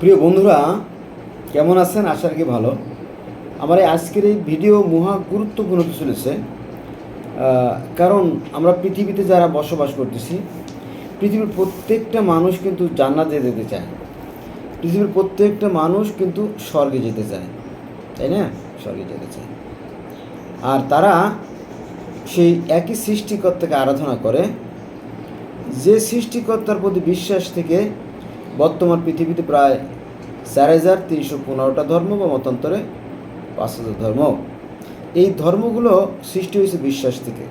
প্রিয় বন্ধুরা, কেমন আছেন? আশা কি ভালো। আমার এই আজকের এই ভিডিও মহা গুরুত্বপূর্ণ হতে চলেছে কারণ আমরা পৃথিবীতে যারা বসবাস করতেছি, পৃথিবীর প্রত্যেকটা মানুষ কিন্তু জান্নাতে যেতে চায়। পৃথিবীর প্রত্যেকটা মানুষ কিন্তু স্বর্গে যেতে চায়। তাই না? স্বর্গে যেতে চায়। আর তারা সেই একই সৃষ্টিকর্তাকে আরাধনা করে। যে সৃষ্টিকর্তার প্রতি বিশ্বাস থেকে বর্তমান পৃথিবীতে প্রায় চার হাজার তিনশো পনেরোটা ধর্ম বা মতান্তরে পাঁচ হাজার ধর্ম। এই ধর্মগুলো সৃষ্টি হয়েছে বিশ্বাস থেকে।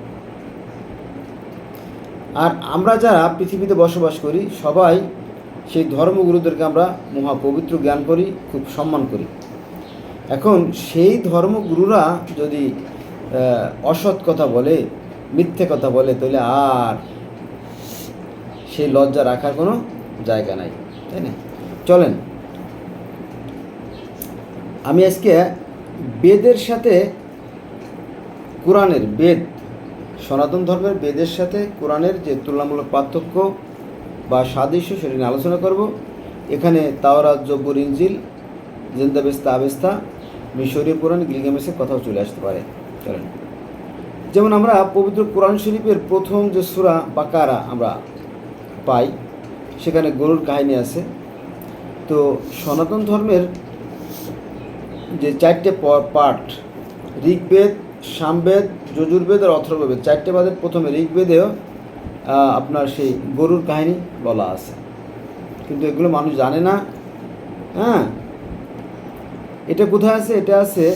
আর আমরা যারা পৃথিবীতে বসবাস করি, সবাই সেই ধর্মগুরুদেরকে আমরা মহাপবিত্র জ্ঞান করি, খুব সম্মান করি। এখন সেই ধর্মগুরুরা যদি অসৎ কথা বলে, মিথ্যে কথা বলে, তাহলে আর সেই লজ্জা রাখার কোনো জায়গা নাই। তাই না? চলেন। আমি আজকে বেদের সাথে কোরআনের বেদ, সনাতন ধর্মের বেদের সাথে কোরআনের যে তুলনামূলক পার্থক্য বা সাদৃশ্য সেটা নিয়ে আলোচনা করব। এখানে তাওরাত, জব্বর ইঞ্জিল জিন্দাবেস্তা, আবেস্তা, মিশরীয় পুরাণ গিলগামেসের কথাও চলে আসতে পারে। চলেন। যেমন আমরা পবিত্র কোরআন শরীফের প্রথম যে সূরা বাকারা আমরা পাই সেখানে গরুর কাহিনী আছে। তো সনাতন ধর্মের যে চারটে পাঠ, ঋগ্বেদ, সামবেদ, যজুর্বেদ আর অথর্ববেদ, চারটে বাদের প্রথমে ঋগ্বেদেও আপনার সেই গরুর কাহিনী বলা আছে। কিন্তু এগুলো মানুষ জানে না। হ্যাঁ? এটা কোথায় আছে? এটা আছে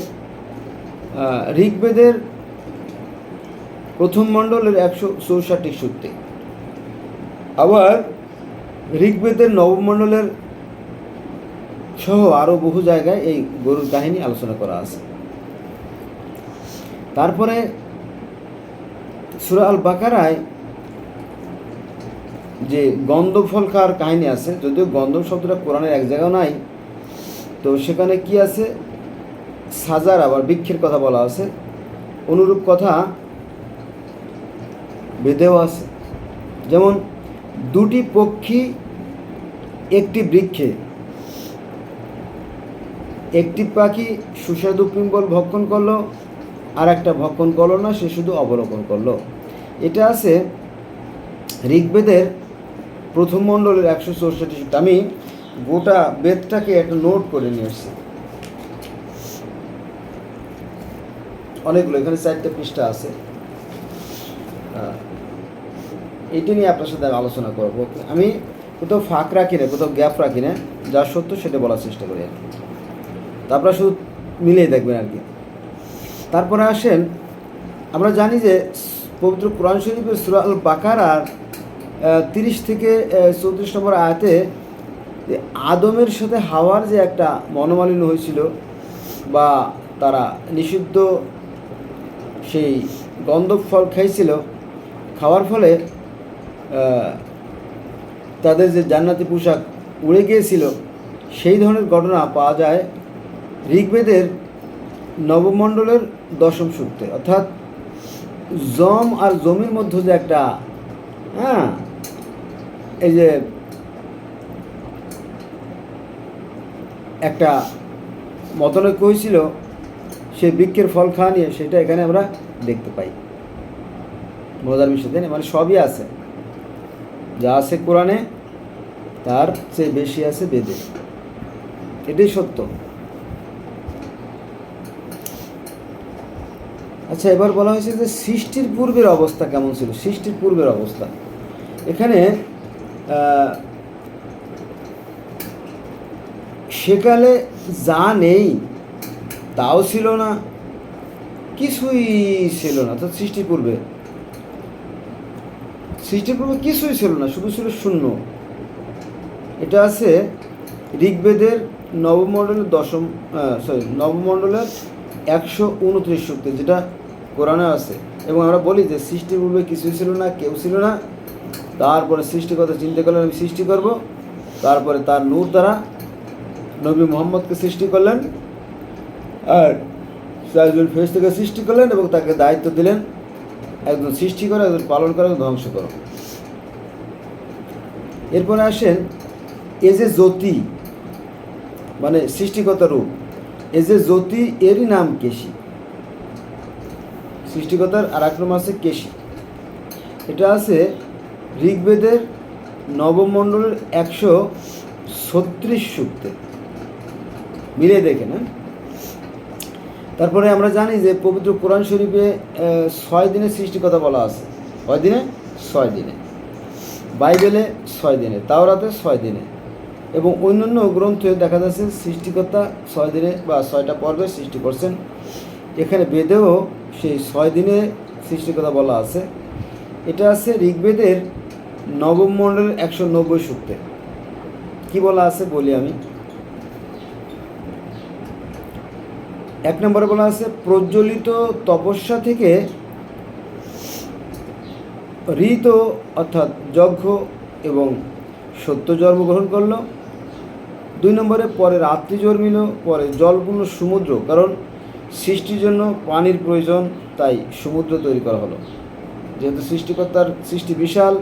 ঋগ্বেদের প্রথম মণ্ডলের একশো চৌষট্টি সূত্রে। আবার ঋগ্বেদের নবমণ্ডলের সহ আরও বহু জায়গায় এই গরুর কাহিনী আলোচনা করা আছে। তারপরে সুরা আল বাকারায় যে গন্ধব ফল খাওয়ার কাহিনী আছে, যদিও গন্ধ শব্দটা কোরআনের এক জায়গাও নাই, তো সেখানে কি আছে? সাজার আবার বৃক্ষের কথা বলা আছে। অনুরূপ কথা বেদেও আছে। যেমন দুটি পক্ষী, একটি বৃক্ষে। একটি পাখি সুস্বাদু পিম্বল ভক্ষণ করল আর একটা ভক্ষণ করল না, সে শুধু অবলোকন করল। এটা আছে ঋগ্বেদের প্রথম মণ্ডলের একশো চৌষট্টি। আমি গোটা বেদটাকে একটা নোট করে নিয়ে এসেছি অনেকগুলো, এখানে চারটে পৃষ্ঠা আছে। এইটা নিয়ে আপনার সাথে আমি আলোচনা করব। আমি কোথাও ফাঁক রাখি না, কোথাও গ্যাপ রাখি না, যা সত্য সেটা বলার চেষ্টা করি আর কি। তারপরে শুধু মিলিয়ে দেখবেন আর কি। তারপরে আসেন, আমরা জানি যে পবিত্র কোরআন শরীফের সুরা আল বাকারার তিরিশ থেকে চৌত্রিশ নম্বর আয়াতে আদমের সাথে হাওয়ার যে একটা মনোমালিন্য হয়েছিল বা তারা নিষিদ্ধ সেই গন্ধব ফল খাইছিল, খাওয়ার ফলে তাদের যে জান্নাতি পোশাক উড়ে গিয়েছিল, সেই ধরনের ঘটনা পাওয়া যায় ঋগ্বেদের নবমণ্ডলের দশম সূত্রে। অর্থাৎ জম আর জমির মধ্যে যে একটা হ্যাঁ এই যে একটা মতনৈক্য হয়েছিল সেই বৃক্ষের ফল খাওয়া নিয়ে, সেটা এখানে আমরা দেখতে পাই। মজার বিষয়, তাই না? মানে সবই আছে। যা আছে কোরআনে, তার চেয়ে বেশি আছে বেদে। এটাই সত্য। আচ্ছা এবার বলা হয়েছে যে সৃষ্টির পূর্বের অবস্থা কেমন ছিল? সৃষ্টির পূর্বের অবস্থা। এখানে সেকালে যা নেই, তাও ছিল না, কিছুই ছিল না। তো সৃষ্টির পূর্বে সৃষ্টির পূর্বে কিছুই ছিল না, শুধু ছিল শূন্য। এটা আছে ঋগ্বেদের নবমণ্ডলের দশম সরি নবমণ্ডলের একশো উনত্রিশ সূক্তে যেটা কোরআনে আছে। এবং আমরা বলি যে সৃষ্টির পূর্বে কিছুই ছিল না, কেউ ছিল না। তারপরে সৃষ্টির কথা চিন্তা করলেন, আমি সৃষ্টি করব। তারপরে তার নূর দ্বারা নবী মোহাম্মদকে সৃষ্টি করলেন। আর সাইজুল ফেস থেকে সৃষ্টি করলেন এবং তাকে দায়িত্ব দিলেন। একজন সৃষ্টি করে একজন পালন করে একজন ধ্বংস করো। এরপরে আসেন, এ যে জ্যোতি মানে সৃষ্টিকর্তা রূপ, এ যে জ্যোতি, এরই নাম কেশি। সৃষ্টিকর্তার আর এক নাম আছে কেশি। এটা আছে ঋগ্বেদের নবমণ্ডলের একশো ছত্রিশ সূক্তে। মিলে দেখে না তারপরে আমরা জানি যে পবিত্র কোরআন শরীফে ছয় দিনের সৃষ্টিকতা বলা আছে। কয় দিনে? ছয় দিনে। বাইবেলে ছয় দিনে, তাওরাতে ছয় দিনে। এবং অন্যান্য গ্রন্থে দেখা যাচ্ছে সৃষ্টিকর্তা ছয় দিনে বা ছয়টা পর্বে সৃষ্টি করছেন। এখানে বেদেও সেই ছয় দিনে সৃষ্টিকতা বলা আছে। এটা আছে ঋগ্বেদের নবম মণ্ডলের একশো নব্বই সূক্তে। কী বলা আছে বলি আমি? এক নম্বরে বলা আছে, প্রজ্বলিত তপস্যা থেকে ঋত অর্থাৎ যজ্ঞ এবং সত্য জন্ম গ্রহণ করল। দুই নম্বরে, পরে রাত্রি জন্মিল, পরে জলপূর্ণ সমুদ্র, কারণ সৃষ্টির জন্য পানির প্রয়োজন, তাই সমুদ্র তৈরি করা হলো। যেহেতু সৃষ্টিকর্তার সৃষ্টি বিশাল,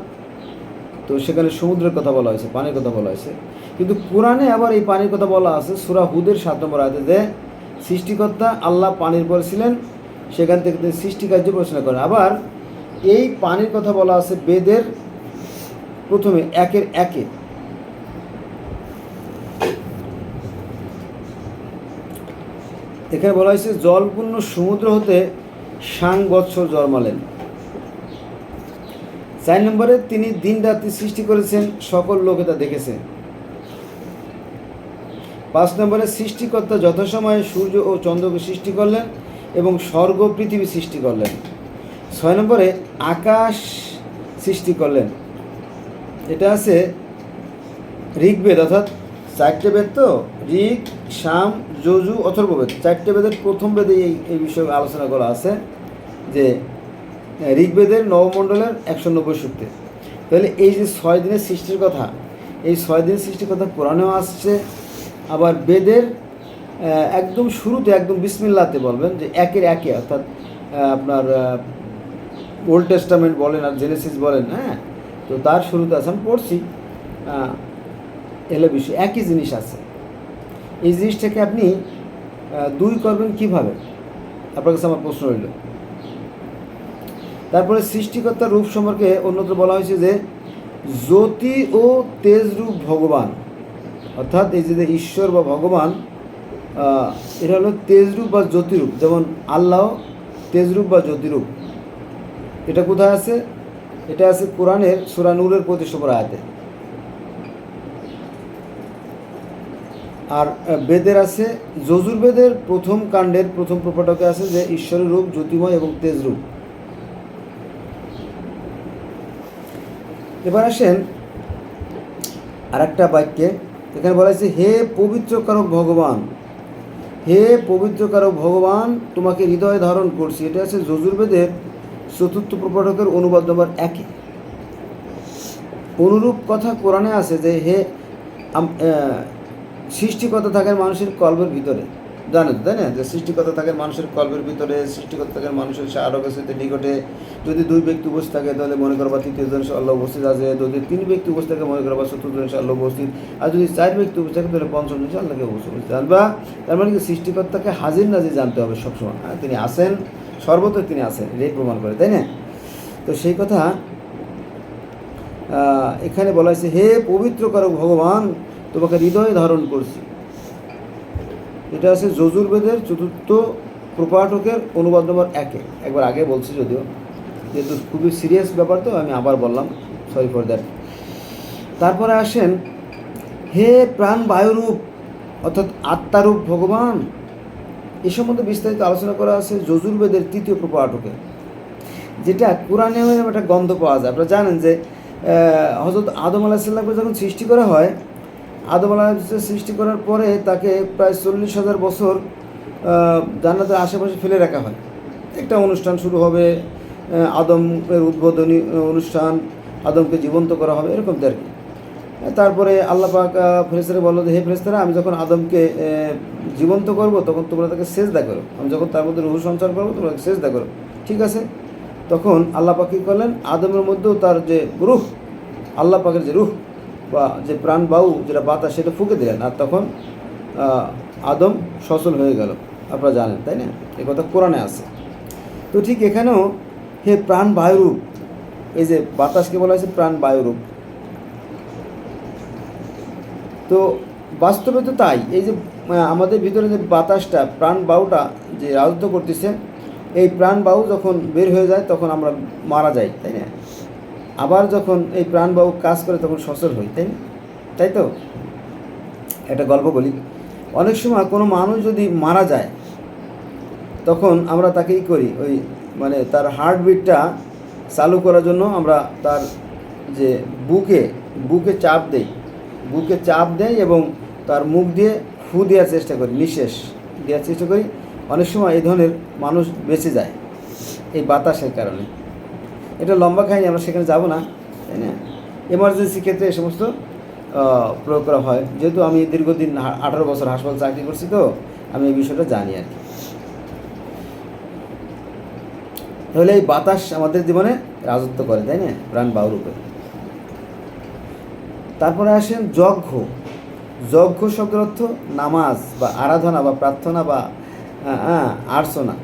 তো সেখানে সমুদ্রের কথা বলা হয়েছে, পানির কথা বলা হয়েছে। কিন্তু কোরআনে আবার এই পানির কথা বলা আছে, সুরা হুদের সাত নম্বর আয়তে যে সৃষ্টিকর্তা আল্লাহ পানির পরে ছিলেন, সেখান থেকে তিনি সৃষ্টিকার্য পরিচালনা করেন। আবার এই পানির কথা বলা আছে বেদের প্রথমে, একের একে। এখানে বলা হয়েছে, জলপূর্ণ সমুদ্র হতে সাং বৎসর জন্মালেন। চার নম্বরে তিনি দিন রাত্রি সৃষ্টি করেছেন, সকল লোকে তা দেখেছে পাঁচ নম্বরে সৃষ্টিকর্তা যথাসময়ে সূর্য ও চন্দ্রকে সৃষ্টি করলেন এবং স্বর্গ পৃথিবী সৃষ্টি করলেন। ছয় নম্বরে আকাশ সৃষ্টি করলেন। এটা আছে ঋগ্বেদ, অর্থাৎ চারটে বেদ তো? ঋগ শাম যজু, অথর্ববেদ। চারটে বেদের প্রথম বেদে এই এই বিষয়ে আলোচনা করা আছে যে ঋগ্বেদের নবমণ্ডলের একশো নব্বই সূত্রে। তাহলে এই যে ছয় দিনের সৃষ্টির কথা, এই ছয় দিনের সৃষ্টির কথা কোরআনেও আসছে আবার বেদের একদম শুরুতে একদম বিসমিল্লাতে বলবেন যে একের একে, অর্থাৎ আপনার ওল্ড টেস্টামেন্ট বলেন আর জেনেসিস বলেন হ্যাঁ? তো তার শুরুতে আছে আমি পড়ছি এলে বিষয়, একই জিনিস আছে। এই জিনিসটাকে আপনি দুই করবেন কীভাবে? আপনার কাছে আমার প্রশ্ন রইল। তারপরে সৃষ্টিকর্তার রূপ সম্পর্কে অন্যত্র বলা হয়েছে যে, জ্যোতি ও তেজরূপ ভগবান অর্থাৎ এই যে ঈশ্বর বা ভগবান এটা হলো তেজরূপ বা জ্যোতিরূপ। যেমন আল্লাহ তেজরূপ বা জ্যোতিরূপ। এটা কোথায় আছে? এটা আছে কোরআনের সুরা নূরের পঁচিশ নম্বর আয়াতে। আর বেদের আছে, যজুর্বেদের প্রথম কাণ্ডের প্রথম প্রপাটকে আছে যে ঈশ্বরের রূপ জ্যোতিময় এবং তেজরূপ। এবার আসেন আর একটা বাক্যে। এখানে বলা হয়েছে, হে পবিত্রকারক ভগবান, হে পবিত্রকারক ভগবান, তোমাকে হৃদয়ে ধারণ করছি। এটা আছে যজুর্বেদের চতুর্থ প্রপাঠকের অনুবাদ নম্বর একে অনুরূপ কথা কোরআনে আছে যে, হে সৃষ্টিকতা থাকেন মানুষের কল্পের ভিতরে। জানেন তাই না? যে সৃষ্টিকর্তা থাকেন মানুষের কল্পের ভিতরে, সৃষ্টিকর্তা থাকেন মানুষের সে আরোগ্য সাথে নিকটে। যদি দুই ব্যক্তি উপস্থিত থাকে, তাহলে মনে করবা তৃতীয় জন আল্লাহ উপস্থিত আছে। যদি তিন ব্যক্তি উপস্থিত থাকে, মনে করবা চতুর্থ জন আল্লাহ উপস্থিত। আর যদি চার ব্যক্তি উপস্থিত থাকে, তাহলে পঞ্চম জন আল্লাহকে উপস্থিত। জানবা তার মানে কি, সৃষ্টিকর্তাকে হাজির নাজির জানতে হবে সবসময়। হ্যাঁ তিনি আসেন সর্বত্র তিনি আসেন এটাই প্রমাণ করে, তাই না? তো সেই কথা এখানে বলা হয়েছে, হে পবিত্র করো ভগবান, তোমাকে হৃদয়ে ধারণ করছি। এটা আছে যজুর্বেদের চতুর্থ প্রপাঠকের অনুবাদ নম্বর একে। একবার আগে বলছি যদিও। যেহেতু খুবই সিরিয়াস ব্যাপার তো, আমি আবার বললাম। সরি ফর দ্যাট তারপরে আসেন, হে প্রাণ বায়ুরূপ অর্থাৎ আত্মারূপ ভগবান। এ সম্বন্ধে বিস্তারিত আলোচনা করা আছে যজুর্বেদের তৃতীয় প্রপাঠকে, যেটা কোরআনে একটা গন্ধ পাওয়া যায়। আপনারা জানেন যে হজরত আদম আলাহিসাল্লামকে যখন সৃষ্টি করা হয় আদম আলাহিসাল্লাম সৃষ্টি করার পরে তাকে প্রায় চল্লিশ হাজার বছর জান্নাতের আশেপাশে ফেলে রাখা হয়। একটা অনুষ্ঠান শুরু হবে আদমের উদ্বোধনী অনুষ্ঠান, আদমকে জীবন্ত করা হবে, এরকম আর কি। তারপরে আল্লাহ পাক ফেরেস্তারে বলল হে ফেরেস্তারা আমি যখন আদমকে জীবন্ত করব, তখন তোমরা তাকে শেষ সেজদা করো। আমি যখন তার মধ্যে রুহু সঞ্চার করব, তোমরা তাকে সেজদা করো। ঠিক আছে? তখন আল্লাহ পাক কী করলেন? আদমের মধ্যেও তার যে রুহ, আল্লাহ পাকের যে রুহ যে প্রাণ বায়ু যেটা বাতাস, সেটা ফুঁকে দিলেন। আর তখন আদম সচল হয়ে গেল। আপনারা জানেন, তাই না? এ কথা কোরআনে আছে। তো ঠিক এখানেও হে প্রাণ বায়ুরূপ, এই যে বাতাসকে বলা হয়েছে প্রাণ বায়ুরূপ। তো বাস্তবে তো তাই। এই যে আমাদের ভিতরে যে বাতাসটা, প্রাণ বায়ুটা যে রাজত্ব করতেছে, এই প্রাণ বায়ু যখন বের হয়ে যায়, তখন আমরা মারা যাই, তাই না? আবার যখন এই প্রাণ বায়ু কাজ করে তখন সচল হই, তাই তাই তো? একটা গল্প বলি। অনেক সময় কোনো মানুষ যদি মারা যায়, তখন আমরা তাকে ই করি, ওই মানে তার হার্টবিটটা চালু করার জন্য আমরা তার যে বুকে বুকে চাপ দেই। বুকে চাপ দেয় এবং তার মুখ দিয়ে ফু দেওয়ার চেষ্টা করি, নিঃশেষ দেওয়ার চেষ্টা করি। অনেক সময় এই ধরনের মানুষ বেঁচে যায়, এই বাতাসের কারণে। এটা লম্বা কাহিনী, আমরা সেখানে যাব না, তাই না? এমার্জেন্সি ক্ষেত্রে এই সমস্ত প্রয়োগ করা হয়। যেহেতু আমি দীর্ঘদিন আঠারো বছর হাসপাতাল চাকরি করছি তো, আমি এই বিষয়টা জানি আর কি। তাহলে এই বাতাস আমাদের জীবনে রাজত্ব করে, তাই না? প্রাণ বায়ুর উপরে। তারপরে আসেন যজ্ঞ। যজ্ঞ শব্দের অর্থ নামাজ বা আরাধনা বা প্রার্থনা বা আর্চনা।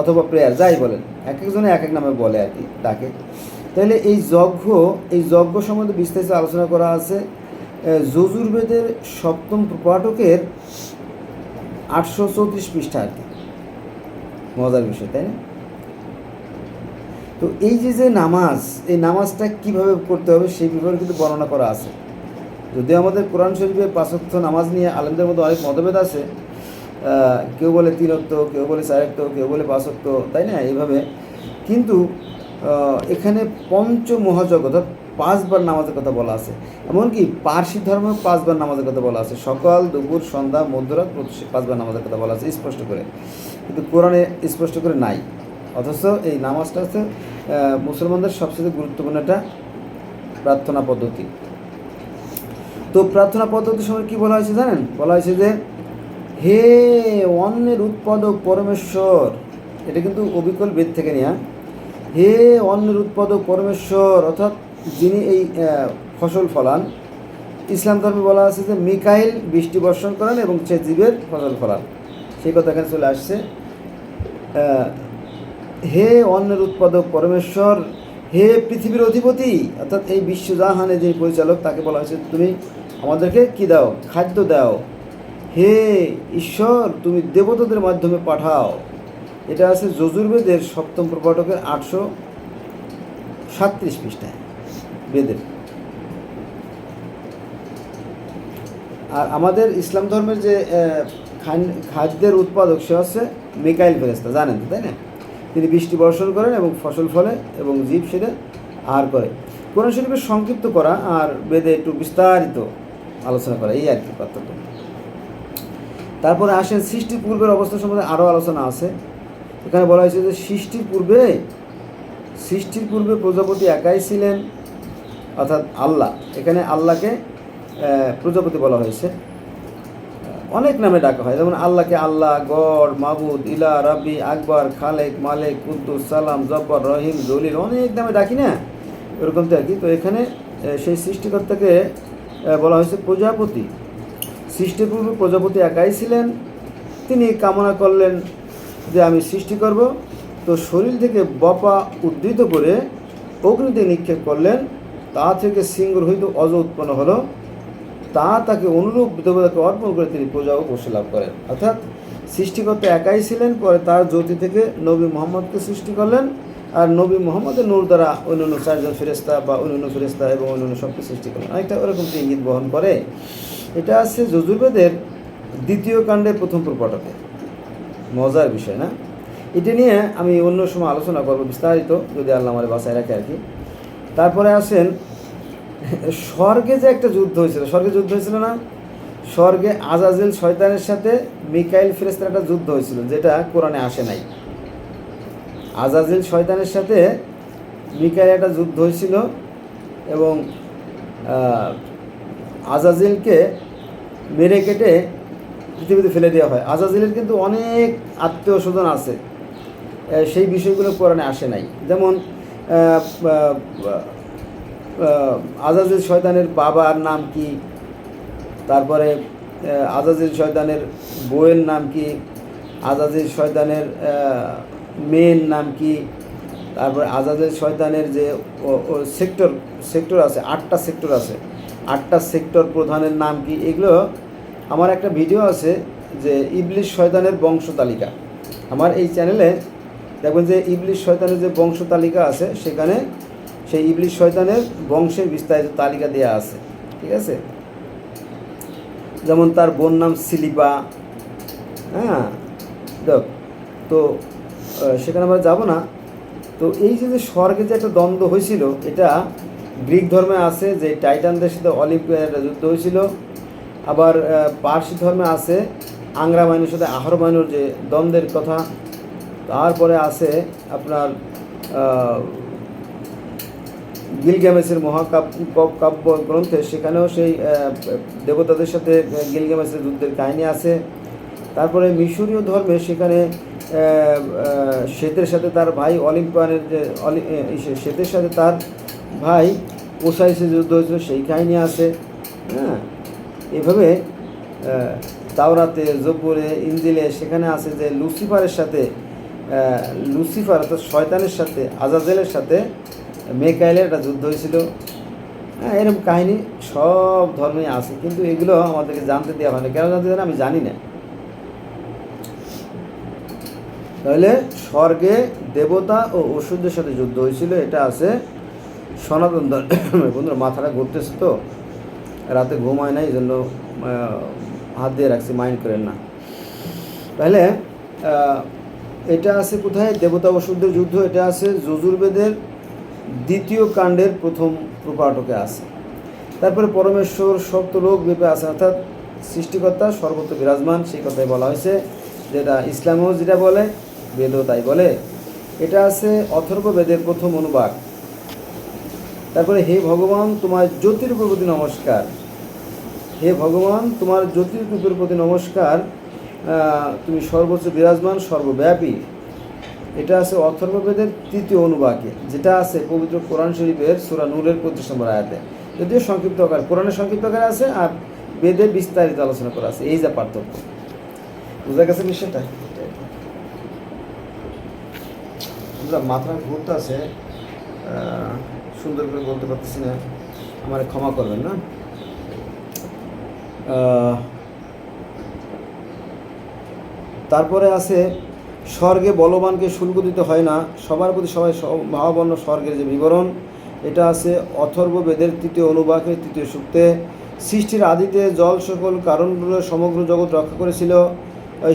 অথবা প্রেয়ার, যাই বলেন, এক একজনে এক এক নামে বলে আর কি তাকে। তাহলে এই যজ্ঞ এই যজ্ঞ সম্বন্ধে বিস্তারিত আলোচনা করা আছে। যজুর্বেদের সপ্তম প্রপাঠকের আটশো চৌত্রিশ পৃষ্ঠা আর কি। মজার বিষয়, তাই না? তো এই যে যে নামাজ, এই নামাজটা কীভাবে করতে হবে সেই ব্যাপারে কিন্তু বর্ণনা করা আছে। যদিও আমাদের কোরআন শরীফের পাঁচক্ত নামাজ নিয়ে আলেমদের মধ্যে অনেক মতভেদ আছে কেউ বলে তিনক্ত কেউ বলে চারক্ত কেউ বলে পাঁচত্ব, তাই না? এইভাবে। কিন্তু এখানে পঞ্চ অর্থাৎ পাঁচবার নামাজের কথা বলা আছে। এমনকি পার্সি ধর্মে পাঁচবার নামাজের কথা বলা আছে। সকাল, দুপুর, সন্ধ্যা, মধ্যরাত পাঁচবার নামাজের কথা বলা আছে, স্পষ্ট করে। কিন্তু কোরআনে স্পষ্ট করে নাই। অথচ এই নামাজটা হচ্ছে মুসলমানদের সবচেয়ে গুরুত্বপূর্ণ একটা প্রার্থনা পদ্ধতি। তো প্রার্থনা পদ্ধতির সময় কি বলা হয়েছে জানেন? বলা হয়েছে যে হে অন্যের উৎপাদক পরমেশ্বর। এটা কিন্তু অবিকল বেদ থেকে নেওয়া হে অন্যের উৎপাদক পরমেশ্বর, অর্থাৎ যিনি এই ফসল ফলান, ইসলাম ধর্মে বলা আছে যে মিকাইল বৃষ্টি বর্ষণ করেন এবং সে জীবের ফসল ফলান। সেই কথা এখানে চলে আসছে। হে অন্যের উৎপাদক পরমেশ্বর, হে পৃথিবীর অধিপতি, অর্থাৎ এই বিশ্বজাহানের যে পরিচালক, তাকে বলা হয়েছে, তুমি আমাদেরকে কি দাও? খাদ্য দাও। হে ঈশ্বর, তুমি দেবতাদের মাধ্যমে পাঠাও। এটা আছে যজুর্বেদের সপ্তম প্রপাঠকের আটশো সাতত্রিশ পৃষ্ঠায়, বেদের। আর আমাদের ইসলাম ধর্মের যে খাদ্যের উৎপাদক সে হচ্ছে মিকাইল ফেরেস্তা জানেন তো, তাই না? তিনি বৃষ্টি বর্ষণ করেন এবং ফসল ফলে এবং জীব সেটা আহার করে। কোরআন শরীফের সংক্ষিপ্ত করা আর বেদে একটু বিস্তারিত আলোচনা করা, এই আর কি পার্থক্য। তারপরে আসেন সৃষ্টির পূর্বের অবস্থা সম্বন্ধে আরও আলোচনা আছে। এখানে বলা হয়েছে যে সৃষ্টির পূর্বে সৃষ্টির পূর্বে প্রজাপতি একাই ছিলেন, অর্থাৎ আল্লাহ। এখানে আল্লাহকে প্রজাপতি বলা হয়েছে। অনেক নামে ডাকা হয়, যেমন আল্লাহকে আল্লাহ, গড়, মাবুদ ইলা রাব্বি, আকবর, খালেক, মালেক, কুদ্দুস, সালাম, জব্বর, রহিম, জলিল, অনেক নামে ডাকি না? এরকম তো আর কি। তো এখানে সেই সৃষ্টিকর্তাকে বলা হয়েছে প্রজাপতি। সৃষ্টির পূর্বে প্রজাপতি একাই ছিলেন। তিনি কামনা করলেন যে আমি সৃষ্টি করব। তো শরীর থেকে বপা উদ্ধৃত করে অগ্নিতে নিক্ষেপ করলেন। তা থেকে সিংহ হইতে অজ উৎপন্ন হলো। তা তাকে অনুরূপ দেবতাকে অর্পণ করে তিনি পূজা ও বসে লাভ করেন। অর্থাৎ সৃষ্টিকর্তা একাই ছিলেন, পরে তার জ্যোতি থেকে নবী মোহাম্মদকে সৃষ্টি করলেন। আর নবী মোহাম্মদের নূর দ্বারা অন্যান্য চারজন ফেরেস্তা বা অন্যান্য ফেরেস্তা এবং অন্যান্য সবকে সৃষ্টি করলেন। অনেকটা ওরকম ইঙ্গিত বহন করে। এটা আছে যজুর্বেদের দ্বিতীয় কাণ্ডের প্রথম প্রপাঠকে মজার বিষয়, না? এটা নিয়ে আমি অন্য সময় আলোচনা করব বিস্তারিত, যদি আল্লাহ আমার বাসায় রাখে আর কি তারপরে আসেন, স্বর্গে যে একটা যুদ্ধ হয়েছিল, স্বর্গে যুদ্ধ হয়েছিল না? স্বর্গে আজাজিল শয়তানের সাথে মিকাইল ফেরেস্তার একটা যুদ্ধ হয়েছিল, যেটা কোরআনে আসে নাই। আজাজিল শয়তানের সাথে মিকাইল একটা যুদ্ধ হয়েছিল এবং আজাজিলকে মেরে কেটে পৃথিবীতে ফেলে দেওয়া হয়। আজাজিলের কিন্তু অনেক আত্মীয় স্বজন আছে সেই বিষয়গুলো কোরআনে আসে নাই। যেমন আজাজিল শয়তানের বাবার নাম কি? তারপরে আজাজিল শয়তানের বইয়ের নাম কি? আজাজিল শয়তানের মেয়ের নাম কি? তারপরে আজাজিল শয়তানের যে সেক্টর সেক্টর আছে, আটটা সেক্টর আছে। আটটা সেক্টর প্রধানের নাম কি? এগুলো আমার একটা ভিডিও আছে যে ইবলিশ শয়তানের বংশ তালিকা। আমার এই চ্যানেলে দেখবেন যে ইবলিশ শয়তানের যে বংশ তালিকা আছে, সেখানে সেই ইবলিশ শয়তানের বংশের বিস্তারিত তালিকা দেওয়া আছে। ঠিক আছে? যেমন তার বোন নাম সিলিপা। হ্যাঁ? দেখ, তো সেখানে আমরা যাব না। তো এই যে স্বর্গে যে একটা দ্বন্দ্ব হয়েছিল, এটা গ্রিক ধর্মে আছে যে টাইটানদের সাথে অলিম্পিয়ার যুদ্ধ হয়েছিল। আবার পার্সি ধর্মে আছে আংরা বাহিনীর সাথে আহর বাহিনীর যে দ্বন্দ্বের কথা। তারপরে আছে আপনার গিলগ্যামেসের মহাকাব্য কাব্য গ্রন্থে, সেখানেও সেই দেবতাদের সাথে গিলগ্যামেসের যুদ্ধের কাহিনী আছে। তারপরে মিশরীয় ধর্মে সেখানে শ্বেতের সাথে তার ভাই অলিম্পিয়ানের যে শ্বেতের সাথে তার ভাই ওসাইসে যুদ্ধ হয়েছিল, সেই কাহিনী আছে। হ্যাঁ? এভাবে তাওরাতে, জব্বরে ইঞ্জিলে সেখানে আছে যে লুসিফারের সাথে লুসিফার অর্থাৎ শয়তানের সাথে, আজাজেলের সাথে মেকাইলের একটা যুদ্ধ হয়েছিল। হ্যাঁ এরকম কাহিনী সব ধর্মেই আছে, কিন্তু এগুলো আমাদেরকে জানতে দেওয়া হয় না। কেন জানতে দেয় আমি জানি না। তাহলে স্বর্গে দেবতা ও ওষুধের সাথে যুদ্ধ হয়েছিল, এটা আছে সনাতন ধর্মে বন্ধুরা, মাথাটা ঘুরতেছে তো। রাতে ঘুম হয় না এই জন্য হাত দিয়ে রাখছি মাইন্ড করেন না। তাহলে এটা আছে কোথায়? দেবতা ওষুধের যুদ্ধ, এটা আছে যজুর্বেদের দ্বিতীয় কাণ্ডের প্রথম প্রপাটকে আছে। তারপরে পরমেশ্বর সপ্তলোক ব্যাপে আছে, অর্থাৎ সৃষ্টিকর্তা, সর্বত্র বিরাজমান, সেই কথাই বলা হয়েছে। যেটা ইসলামও যেটা বলে, বেদও তাই বলে। এটা আছে অথর্ব বেদের প্রথম অনুবাদ। তারপরে হে ভগবান, তোমার জ্যোতিরূপের প্রতি নমস্কার। হে ভগবান, তোমার জ্যোতিরূপের প্রতি নমস্কার। তুমি সর্বোচ্চ বিরাজমান, সর্বব্যাপী। এটা আছে অথর্ববেদের তৃতীয় অনুবাকে, যেটা আছে পবিত্র কোরআন শরীফের সুরা নূরের পঁচিশ নম্বর আয়াতে। যদিও সংক্ষিপ্ত আকার, কোরআনের সংক্ষিপ্ত আকারে আছে আর বেদে বিস্তারিত আলোচনা করা আছে। এই যা পার্থক্য। বুঝা গেছে বিষয়টা বুঝলাম মাথা ঘুরতে আছে সুন্দর করে বলতে পারতেছি না। আমার ক্ষমা করবেন, না? তারপরে আছে, স্বর্গে বলবানকে শুল্ক দিতে হয় না। সবার প্রতি সবাই মহাবর্ণ স্বর্গের যে বিবরণ, এটা আছে অথর্ব বেদের তৃতীয় অনুবাকের তৃতীয় সূক্তে। সৃষ্টির আদিতে জল সকল কারণগুলো সমগ্র জগৎ রক্ষা করেছিল।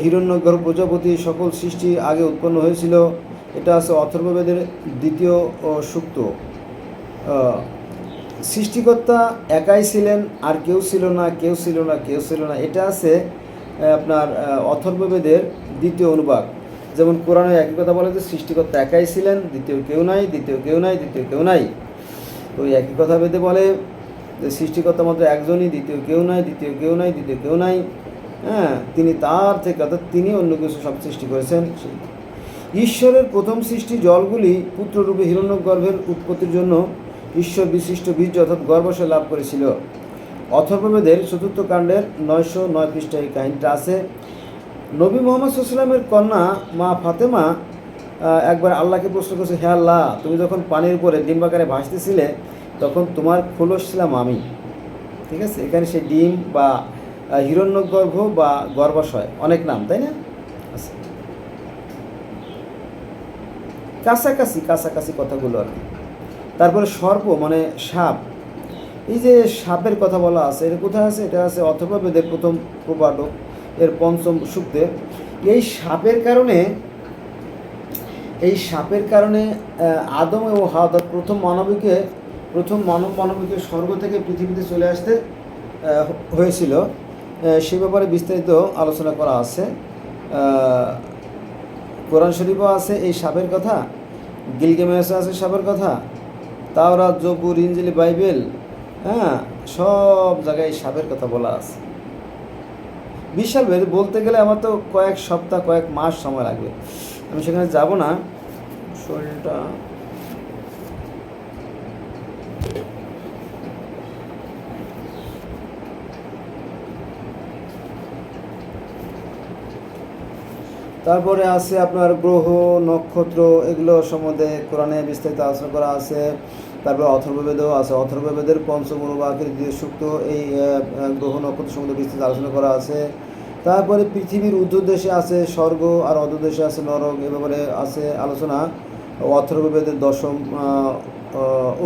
হিরণ্যগর্ভ প্রজাপতি সকল সৃষ্টি আগে উৎপন্ন হয়েছিল। এটা আছে অথর্ব বেদের দ্বিতীয় সূক্ত। সৃষ্টিকর্তা একাই ছিলেন, আর কেউ ছিল না, কেউ ছিল না, কেউ ছিল না। এটা আছে আপনার অথর্ববেদের দ্বিতীয় অনুবাদ। যেমন কোরআনে একই কথা বলে যে, সৃষ্টিকর্তা একাই ছিলেন, দ্বিতীয় কেউ নাই, দ্বিতীয় কেউ নাই, দ্বিতীয় কেউ নাই। তো একই কথা বেদে বলে যে, সৃষ্টিকর্তা মাত্র একজনই, দ্বিতীয় কেউ নাই, দ্বিতীয় কেউ নাই, দ্বিতীয় কেউ নাই। হ্যাঁ তিনি তার থেকে, অর্থাৎ তিনি অন্য কিছু সব সৃষ্টি করেছেন। ঈশ্বরের প্রথম সৃষ্টি জলগুলি পুত্ররূপে হিরণ্যগর্ভের উৎপত্তির জন্য ঈশ্বর বিশিষ্ট বীর্য অর্থাৎ গর্ভশয় লাভ করেছিল। অথর্ববেদের চতুর্থ কাণ্ডের নয়শো নয় পৃষ্ঠা এই কাহিনীটা আছে। নবী মোহাম্মদ সাল্লামের কন্যা মা ফাতেমা একবার আল্লাহকে প্রশ্ন করেছে, হে আল্লাহ, তুমি যখন পানির উপরে ডিম্বাকারে ভাসতেছিলে, তখন তোমার খোলস ছিলাম আমি। ঠিক আছে? এখানে সে ডিম বা হিরণ্যগর্ভ বা গর্ভাশয়, অনেক নাম, তাই না? আচ্ছা। কাছাকাছি কাছাকাছি কথাগুলো আর কি। তারপরে সর্প মানে সাপ। এই যে সাপের কথা বলা আছে, এটা কোথায় আছে? এটা আছে অথবা বেদের প্রথম প্রপাঠক এর পঞ্চম সূক্তে। এই সাপের কারণে, এই সাপের কারণে আদম এবং অর্থাৎ প্রথম মানবীকে, প্রথম মানব মানবীকে স্বর্গ থেকে পৃথিবীতে চলে আসতে হয়েছিল। সে ব্যাপারে বিস্তারিত আলোচনা করা আছে। কোরআন শরীফও আছে এই সাপের কথা গিলগেমেসে আছে সাপের কথা। তাওরাত, জবুর ইঞ্জিলি বাইবেল হ্যাঁ সব জায়গায় সাপের কথা বলা আছে। বিশাল বলতে গেলে আমার তো কয়েক সপ্তাহ, কয়েক মাস সময় লাগবে। আমি সেখানে যাব না। শরীরটা তারপরে আছে আপনার গ্রহ, নক্ষত্র, এগুলো সম্বন্ধে কোরআনে বিস্তারিত আলোচনা করা আছে। তারপরে অথর্ববেদও আছে। অথর্ববেদের পঞ্চম অনুবাকের দ্বিতীয় সূক্ত এই গ্রহ, নক্ষত্র সম্বন্ধে বিস্তারিত আলোচনা করা আছে। তারপরে পৃথিবীর উর্ধ্বদেশে আছে স্বর্গ আর অধদেশে আছে নরক। এ ব্যাপারে আছে আলোচনা। অথর্ববেদের দশম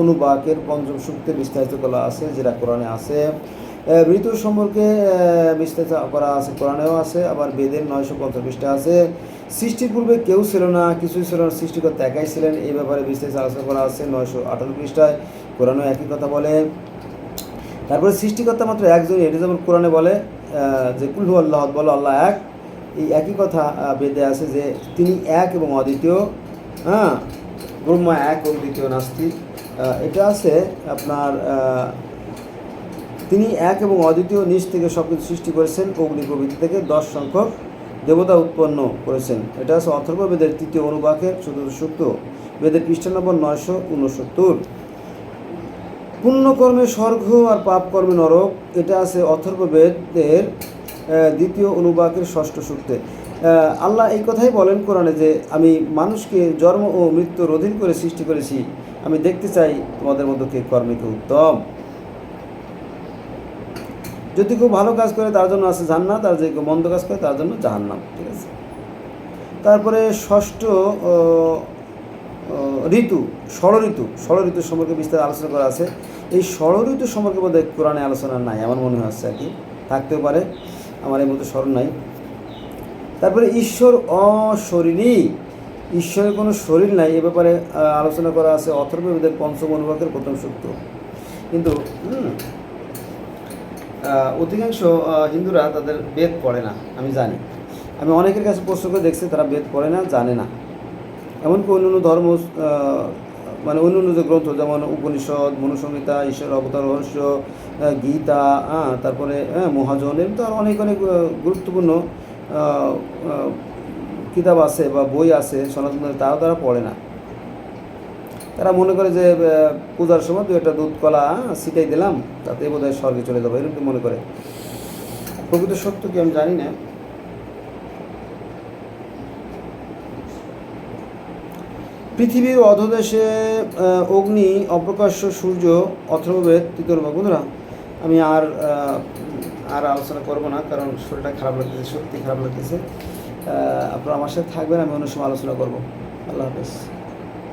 অনুবাকের পঞ্চম সূক্তে বিস্তারিত করা আছে, যেটা কোরআনে আছে। ঋতু সম্পর্কে বিস্তারিত করা আছে, কোরআনেও আছে, আবার বেদের নয়শো পঞ্চাশ পৃষ্ঠা আছে। সৃষ্টির পূর্বে কেউ ছিল না, কিছুই ছিল না, সৃষ্টিকর্তা একাই ছিলেন, এই ব্যাপারে বিস্তারিত আলোচনা করা আছে নয়শো আঠারো পৃষ্ঠায়। কোরআনেও একই কথা বলে। তারপরে সৃষ্টিকর্তা মাত্র একজন, এটা যেমন কোরআনে বলে যে কুল্লু আল্লাহ, বলো আল্লাহ এক, এই একই কথা বেদে আছে যে তিনি এক এবং অদ্বিতীয় হ্যাঁ ব্রহ্মা এক এবং দ্বিতীয় নাস্তিক। এটা আছে আপনার তিনি এক এবং অদ্বিতীয় নিজ থেকে সব কিছু সৃষ্টি করেছেন অগ্নি প্রভৃতি থেকে দশ সংখ্যক দেবতা উৎপন্ন করেছেন। এটা আছে অথর্ব বেদের তৃতীয় অনুবাকের চতুর্থ সূক্ত বেদের পৃষ্ঠা নম্বর নয়শো উনসত্তর। পুণ্যকর্মে স্বর্গ আর পাপকর্মে নরক এটা আছে অথর্ববেদের দ্বিতীয় অনুবাকের ষষ্ঠ আহ, আল্লাহ এই কথাই বলেন কোরআনে যে আমি মানুষকে জন্ম ও মৃত্যুর অধীন করে সৃষ্টি করেছি। আমি দেখতে চাই তোমাদের মধ্যে কে কর্মে কে উত্তম। যদি কেউ ভালো কাজ করে, তার জন্য আছে জান্নাত, আর যদি কেউ মন্দ কাজ করে, তার জন্য জাহান্নাম, ঠিক আছে? তারপরে ষষ্ঠ ঋতু ষড় ঋতু ষড় ঋতু সম্পর্কে বিস্তারিত আলোচনা করা আছে। এই ষড় ঋতু সম্পর্কে বোধ হয় কোরআনে আলোচনা নাই আমার মনে হচ্ছে আর কি। থাকতেও পারে, আমার এই মধ্যে স্মরণ নাই। তারপরে ঈশ্বর অশরীরী, ঈশ্বরের কোনো শরীর নাই, এ ব্যাপারে আলোচনা করা আছে, অথর্ববেদের পঞ্চম অনুবাকের প্রথম সূত্র। কিন্তু অধিকাংশ হিন্দুরা তাদের বেদ পড়ে না, আমি জানি। আমি অনেকের কাছে প্রশ্ন করে দেখছি, তারা বেদ পড়ে না, জানে না। এমনকি অন্য অন্য ধর্ম মানে অন্য অন্য যে গ্রন্থ, যেমন উপনিষদ, মনুসংহিতা, ঈশ্বর, অবতার, রহস্য গীতা হ্যাঁ তারপরে হ্যাঁ মহাজন, এরকম তো অনেক অনেক গুরুত্বপূর্ণ কিতাব আছে বা বই আছে সনাতন তারাও তারা পড়ে না। তারা মনে করে যে পূজার সময় দু একটা দুধ, কলা ছিটাই দিলাম তাতে বোধ হয় স্বর্গে চলে যাব, এরকম মনে করে। প্রকৃত সত্য কি আমি জানি না। পৃথিবীর অধদেশে অগ্নি, অপ্রকাশ্য সূর্য, অথর্ববেদ অনুবাদ। বন্ধুরা, আমি আর আর আলোচনা করব না, কারণ শরীরটা খারাপ লাগতেছে, সত্যি খারাপ লাগতেছে। আপনারা আমার সাথে থাকবেন, আমি অন্য সময় আলোচনা করব। আল্লাহ হাফেজ।